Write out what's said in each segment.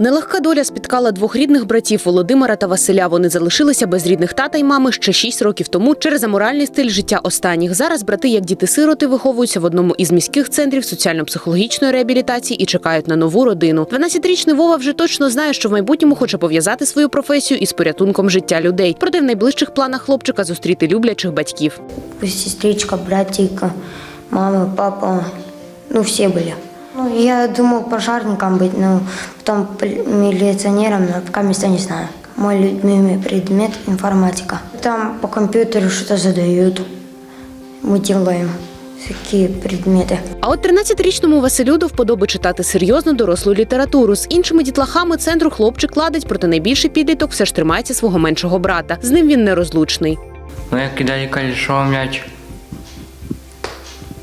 Нелегка доля спіткала двох рідних братів Володимира та Василя. Вони залишилися без рідних тата й мами ще шість років тому через аморальний стиль життя останніх. Зараз брати, як діти-сироти, виховуються в одному із міських центрів соціально-психологічної реабілітації і чекають на нову родину. 12-річний Вова вже точно знає, що в майбутньому хоче пов'язати свою професію із порятунком життя людей. Проте в найближчих планах хлопчика зустріти люблячих батьків. Сестричка, братик, мама, папа, ну все были. Ну, я думал пожарником быть, но потом пол- милиционером, но пока места не знаю. Мой любимый предмет – информатика. Там по компьютеру что-то задают, мы делаем такие предметы. А от 13-річному Василю до вподоби читати серйозну дорослу літературу. З іншими дітлахами центру хлопчик ладить, проте найбільший підліток все ж тримається свого меншого брата. З ним він нерозлучний. Ну, я кидаю колесо м'яч.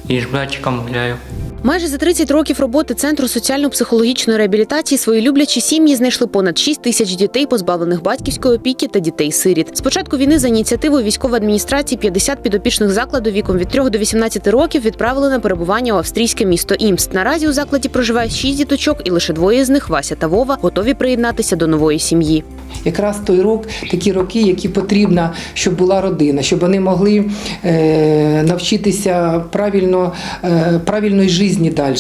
І з братчиком гуляю. Майже за 30 років роботи центру соціально-психологічної реабілітації свої люблячі сім'ї знайшли понад 6 тисяч дітей, позбавлених батьківської опіки та дітей-сиріт. З початку війни за ініціативою військової адміністрації 50 підопічних закладу віком від 3 до 18 років відправили на перебування у австрійське місто Імст. Наразі у закладі проживає 6 діточок, і лише двоє з них Вася та Вова готові приєднатися до нової сім'ї. Якраз той рок, такі роки, які потрібно, щоб була родина, щоб вони могли е, навчитися правильно, е, правильної житті далі.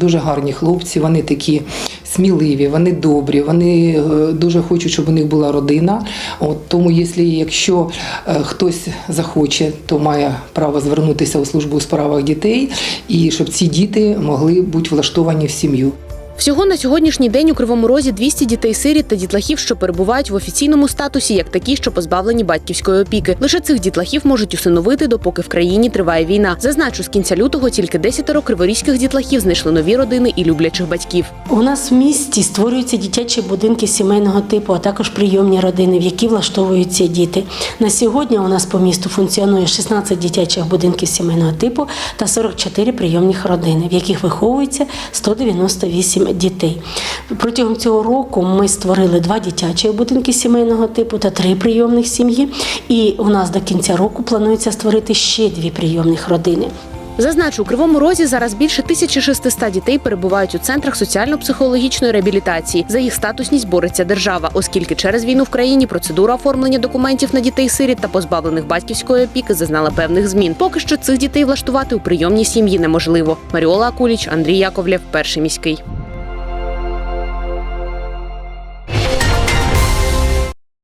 Дуже гарні хлопці, вони такі сміливі, вони добрі, вони е, дуже хочуть, щоб у них була родина. От, тому, якщо, якщо хтось захоче, то має право звернутися у службу у справах дітей, і щоб ці діти могли бути влаштовані в сім'ю. Всього на сьогоднішній день у Кривому Розі 200 дітей-сиріт та дітлахів, що перебувають в офіційному статусі, як такі, що позбавлені батьківської опіки. Лише цих дітлахів можуть усиновити, допоки в країні триває війна. Зазначу, з кінця лютого тільки 10 криворізьких дітлахів знайшли нові родини і люблячих батьків. У нас в місті створюються дитячі будинки сімейного типу, а також прийомні родини, в які влаштовуються діти. На сьогодні у нас по місту функціонує 16 дитячих будинків сімейного типу та 44 прийомних родини, в яких виховується 198 дітей. Протягом цього року ми створили два дитячі будинки сімейного типу та три прийомних сім'ї. І у нас до кінця року планується створити ще дві прийомних родини. Зазначу, у Кривому Розі зараз більше 1600 дітей перебувають у центрах соціально-психологічної реабілітації. За їх статусність бореться держава, оскільки через війну в країні процедура оформлення документів на дітей-сиріт та позбавлених батьківської опіки зазнала певних змін. Поки що цих дітей влаштувати у прийомній сім'ї неможливо. Маріола Акуліч, Андрій Яковлєв, перший міський.